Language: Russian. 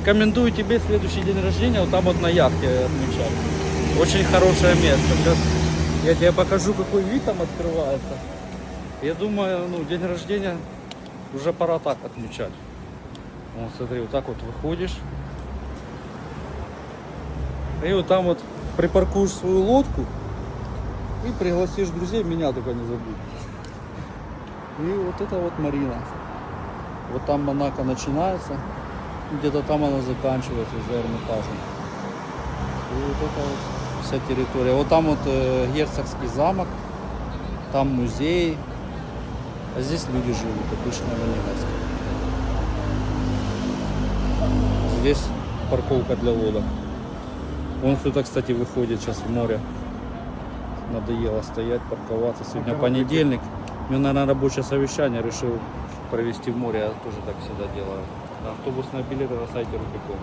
Рекомендую тебе следующий день рождения вот там вот на яхте отмечать. Очень хорошее место. Сейчас я тебе покажу, какой вид там открывается. Я думаю, ну, день рождения уже пора так отмечать. Вот смотри, вот так вот выходишь. И вот там вот припаркуешь свою лодку и пригласишь друзей, меня только не забудь. И вот это вот Марина. Вот там Монако начинается, где-то там она заканчивается за Эрмитажем. И вот это вот вся территория. Вот там вот э, Герцогский замок, там музей, а здесь люди живут, обычно на Невеске. Здесь парковка для лодок. Вон кто-то, кстати, выходит сейчас в море. Надоело стоять, парковаться. Сегодня понедельник. У меня, наверное, рабочее совещание. Решил провести в море. Я тоже так всегда делаю. Автобусные билеты на сайте Рубикон.